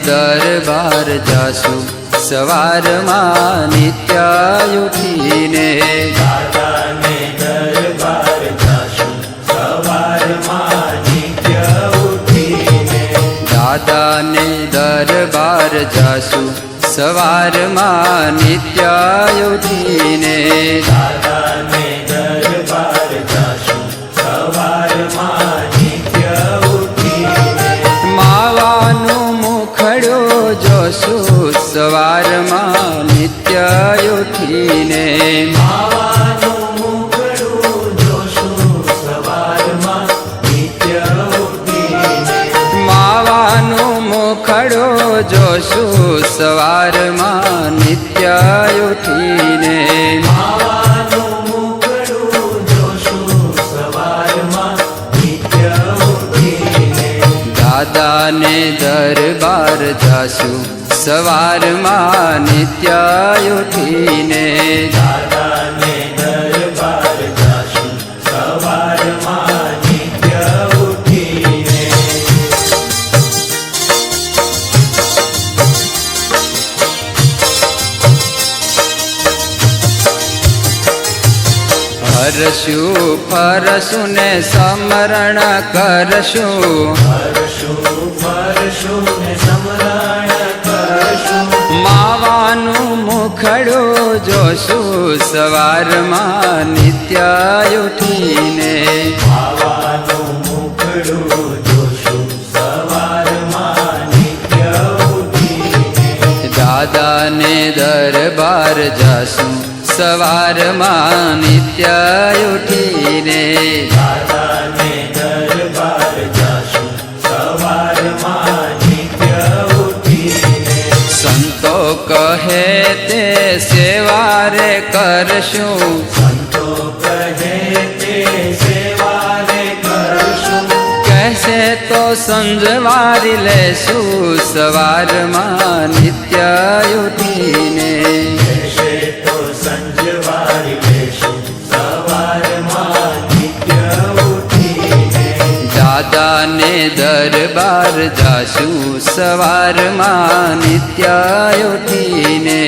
દાદાને દરબાર જાશું સવારમાં નિત્ય ઉઠીને દાદાને દરબાર જાશું સવારમાં નિત્ય ઉઠીને દાદાને દરબાર જાશું સવારમાં નિત્ય ઉઠીને દાદાને ઉઠીને માવાનું મુખડું જોશું સવારમાં. નિત્ય દાદાને દરબાર જાશું. સવારમાં નિત્ય ઉઠીને દાદાને દરબાર હરશું ફરશું ને સમરણ કરશું. માવાનું મુખડું જોશું, સવારમાં નિત્ય ઉઠીને. દાદાને દરબાર જાશું, સવારમાં નિત્ય ઉઠીને. દાદાને દરબાર જાશું. સવારમાં નિત્ય ઉઠીને. સંતો કહે તે સેવારે કરશું. સંતો કહે તે સેવારે કરશું. કહેશે તો સંજવારી લેશું. સવારમાં નિત્ય ઉઠીને. દરબાર જાશું સવારમાં નિત્ય ઉઠીને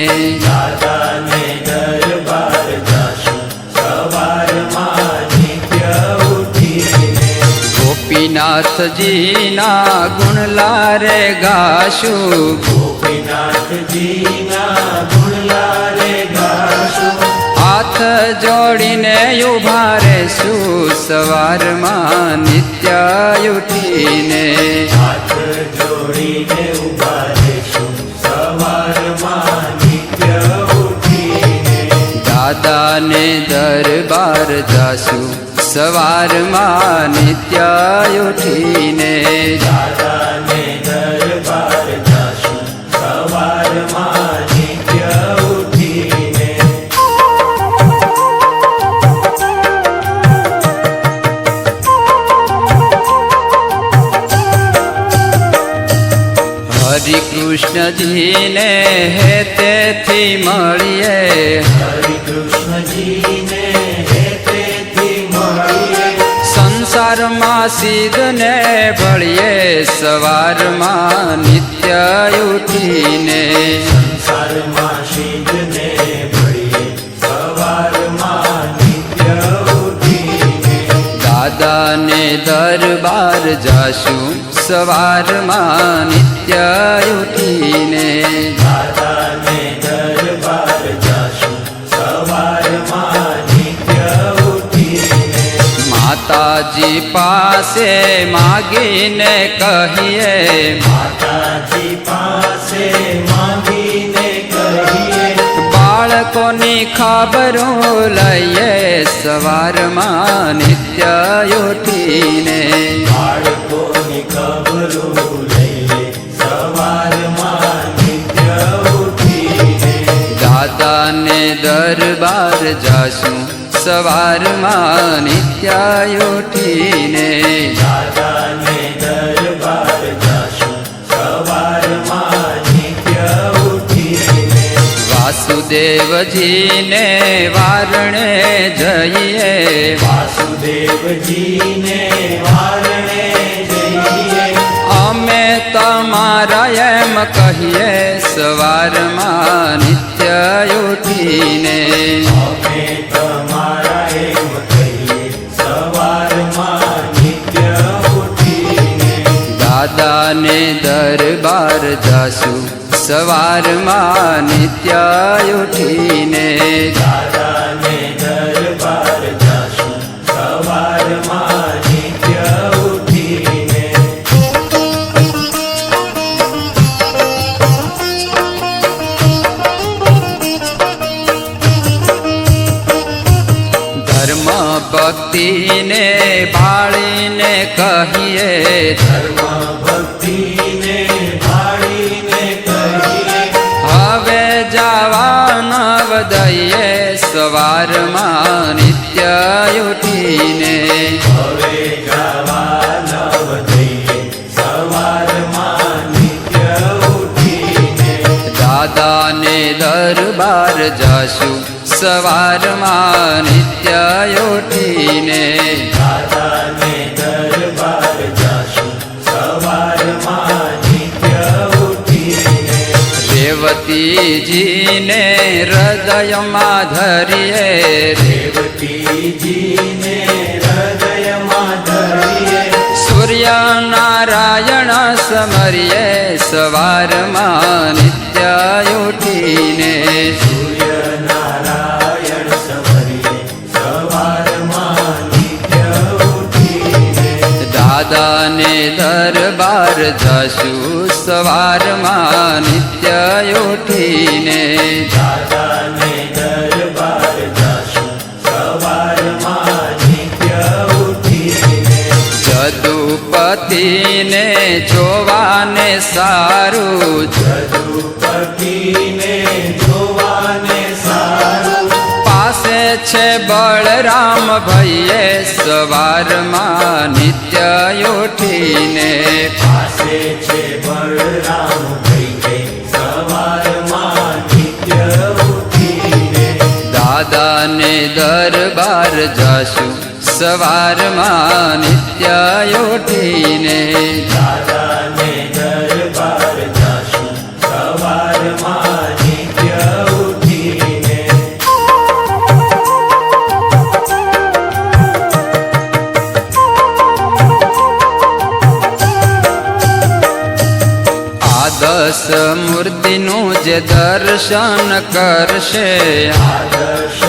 દાદાને દરબાર જાશું સવારમાં નિત્ય ઉઠીને ગોપીનાથજીના ગુણલારે ગાશું. ગોપીનાથજીના ગુણલારે ગાશું. હાથ જોડીને ઊભા રહેશું. સવારમાં નિત્ય ઉઠીને. હાથ જોડીને ઊભા રહેશું. સવારમાં નિત્ય ઉઠીને. દાદાને દરબાર જાશું. સવારમાં નિત્ય ઉઠીને. દાદાને કૃષ્ણજીને હે તેથી મળીએ. હરે કૃષ્ણજીને સંસારમાં સિદ્ધને ભળીએ સવારમાં નિત્ય ઉઠીને. સંસારમાં ભળીએ સવારમાં નિત્ય ઉઠીને. દાદાને દરબાર જાશું. સવારમાં નિત્ય ઉઠીને માતાજી પાસે માગીને કહીએ માતાજી પાસે માગીને કહીએ. બાળકોની ખબરો લઈએ સવારમાં નિત્ય ઉઠીને દાદાને દરબાર જાશું સવારમાં નિત્ય ઉઠીને. દાદાને દરબાર જાશું સવારમાં નિત્ય ઉઠીને. વાસુદેવજીને વારણે જઈએ. વાસુદેવજીને વારણે તમારા એમ કહીએ સવારમાં નિત્ય ઉઠીને દાદાને દરબાર જાશું સવારમાં નિત્ય ઉઠીને દાદાને દરબાર જાશું સવારમાં ભક્તિને ભાળીને કહીએ ધર્મ ભક્તિને ભાળીને કહીએ. હવે જવાના દઈએ સવારમાં નિત્ય ઉઠીને. હવે જવા સવારમાં નિત્ય ઉઠીને. દાદાને દરબાર જાશું. સવારમાં નિત્ય ઉઠીને રેવતીજીને હૃદયમાં ધરીએ. રેવતીજીને હૃદયમાં ધરીએ. સૂર્ય નારાયણ સમરીએ સવારમાં નિત્ય ઉઠીને દાદાને દરબાર જાશું. સવારમાં નિત્ય ઉઠીને દાદાને દરબાર જાશું. સવારમાં નિત્ય ઉઠીને જદુપતિને જોવાને સારું. જદુપતિને બળરામ ભૈયે સવારમાં નિત્ય ઉઠીને. પાસે છે બળરામ ભાઈ સવારમાં નિત્ય ઉઠીને. દાદાને દરબાર જાશું સવારમાં નિત્ય ઉઠીને. આ મૂર્તિનું જે દર્શન કરશે. આદર્શ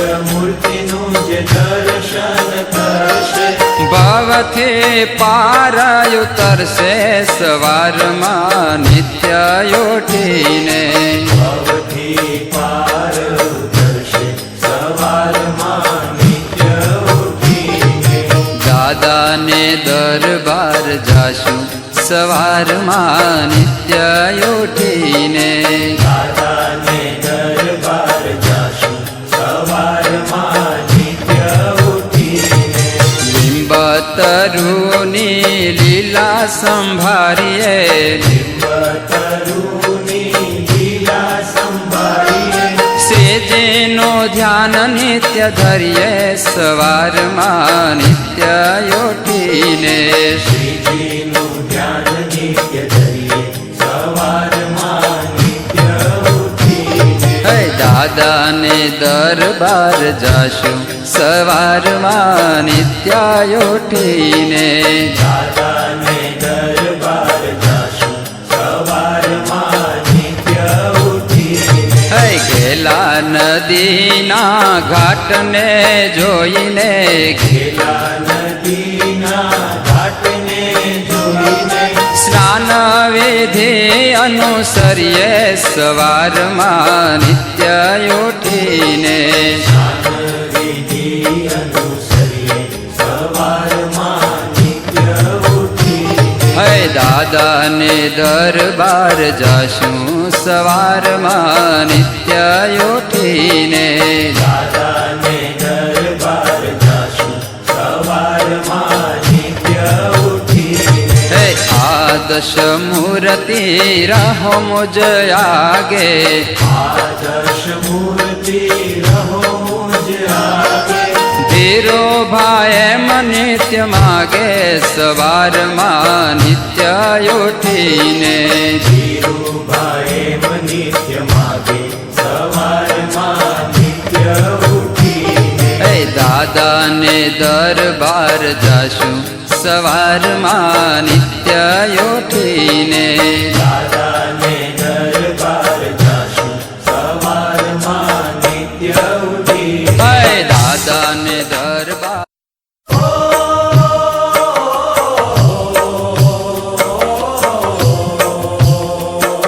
જે દર્શન કરશે ભવથી પાર ઉતરશે સવારમાં નિત્ય ઉઠીને સવારમાં નિત્ય ઉઠીને લીંબતરુની લીલા સંભાળીએ સેજેનું ધ્યાન નિત્ય ધરીએ સવારમાં નિત્ય ઉઠીને શ્રીજીનું દાદાને દરબાર જાશું. સવારમાં નિત્ય ઉઠીને દાદાને દરબાર જાશું. સવારમાં નિત્ય ઉઠીને ગેલા નદીના ઘાટને જોઈને ગેલા નદીના વિધિ અનુસરીએ સવારમાં નિત્ય ઉઠીને. દાદાને દરબાર જાશું સવારમાં નિત્ય ઉઠીને. દાદાને આદશ મૂર્તિ રહો મુજ આગે. આદર્શ મૂર્તિ રહો મુજ આગે ધીરુભાઈ એમ નિત્ય માગે સવારમાં નિત્ય ઉઠીને. ધીરુભાઈએ નિત્ય માગે દાદાને દરબાર જાશું. સવારમાં નિત્ય યોઠીને દાદાને